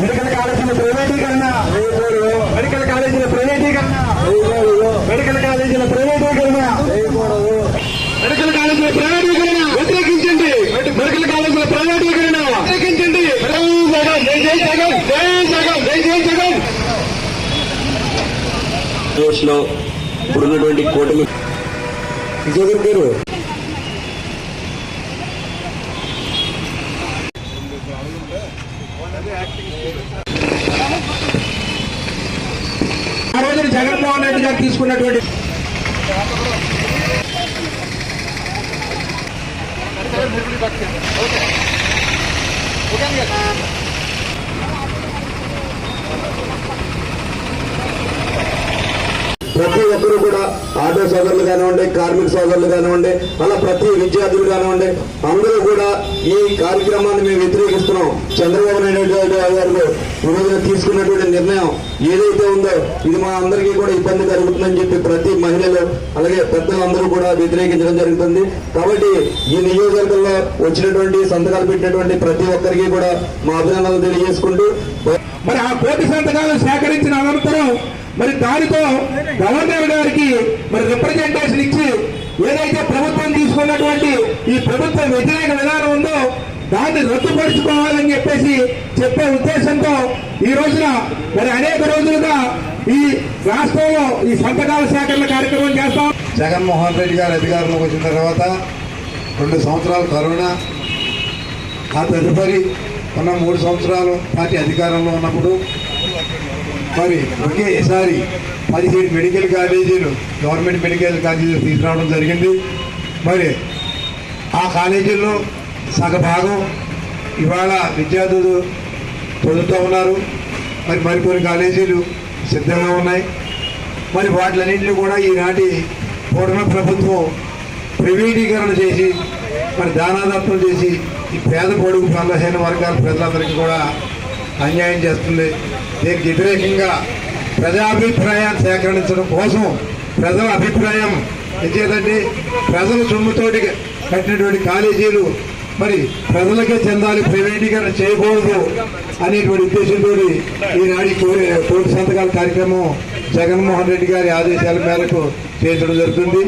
కాలేజీల ప్రైవేటీకరణ. మెడికల్ కాలేజీల ప్రైవేటీకరణ. మెడికల్ కాలేజీల ప్రైవేటీకరణ. మెడికల్ కాలేజీల ప్రైవేటీకరణ. వ్యతిరేకించండి. మెడికల్ కాలేజీల ప్రైవేటీకరణ. వ్యతిరేకించండి. జై జగన్. జై జై జగన్. జై జై జగన్. లో ఇప్పుడున్నటువంటి కూటమి జగన్ గారు ఆ రోజున జగన్మోహన్ రెడ్డి గారు తీసుకున్నటువంటి ప్రతి ఒక్కరు కూడా ఆటో సోదరులు కానివ్వండి కార్మిక సోదరులు కానివ్వండి అలా ప్రతి విద్యార్థులు కానివ్వండి అందరూ కూడా ఈ కార్యక్రమాన్ని మేము వ్యతిరేకిస్తున్నాం. చంద్రబాబు నాయుడు గారు ఈరోజు తీసుకున్నటువంటి నిర్ణయం ఏదైతే ఉందో ఇది మా అందరికీ కూడా ఇబ్బంది కలుగుతుందని చెప్పి ప్రతి మహిళలు అలాగే పెద్దలందరూ కూడా వ్యతిరేకించడం జరుగుతుంది. కాబట్టి ఈ నియోజకవర్గంలో వచ్చినటువంటి సంతకాలు పెట్టినటువంటి ప్రతి ఒక్కరికి కూడా మా అభినందనలు తెలియజేసుకుంటూ మరి ఆ కోటి సంతకాలు సేకరించిన అనంతరం మరి దానితో గవర్నర్ గారికి మరి రిప్రజెంటేషన్ ఇచ్చి ఏదైతే ప్రభుత్వం తీసుకున్నటువంటి ఈ ప్రభుత్వ వ్యతిరేక విధానం ఉందో దాన్ని రద్దుపరుచుకోవాలని చెప్పేసి చెప్పే ఉద్దేశంతో ఈ రోజున మరి అనేక రోజులుగా ఈ రాష్ట్రంలో ఈ సంతకాల సేకరణ కార్యక్రమం చేస్తాం. జగన్మోహన్ రెడ్డి గారు అధికారంలోకి వచ్చిన తర్వాత రెండు సంవత్సరాలు కరోనా ఆ తదుపరి ఉన్న మూడు సంవత్సరాలు పార్టీ అధికారంలో ఉన్నప్పుడు మరి ఒకేసారి పదిహేడు మెడికల్ కాలేజీలు గవర్నమెంట్ మెడికల్ కాలేజీలు తీసుకురావడం జరిగింది. మరి ఆ కాలేజీల్లో సగభాగం ఇవాళ విద్యార్థులు చదువుతూ ఉన్నారు. మరి మరికొన్ని కాలేజీలు సిద్ధంగా ఉన్నాయి. మరి వాటిలన్నింటినీ కూడా ఈనాటి కూటమి ప్రభుత్వం ప్రైవేటీకరణ చేసి మరి దానాదత్వం చేసి ఈ పేద పొడుగు బలహీన వర్గాల ప్రజలందరికీ కూడా అన్యాయం చేస్తుంది. దీనికి వ్యతిరేకంగా ప్రజాభిప్రాయాన్ని సేకరించడం కోసం ప్రజల అభిప్రాయం ఇచ్చేదండి. ప్రజల సొమ్ముతోటి కట్టినటువంటి కాలేజీలు మరి ప్రజలకే చెందాలి ప్రైవేటీకరణ చేయకూడదు అనేటువంటి ఉద్దేశంతో ఈనాడు కోరి కోటి సంతకాల కార్యక్రమం జగన్మోహన్ రెడ్డి గారి ఆదేశాల మేరకు చేయించడం జరుగుతుంది.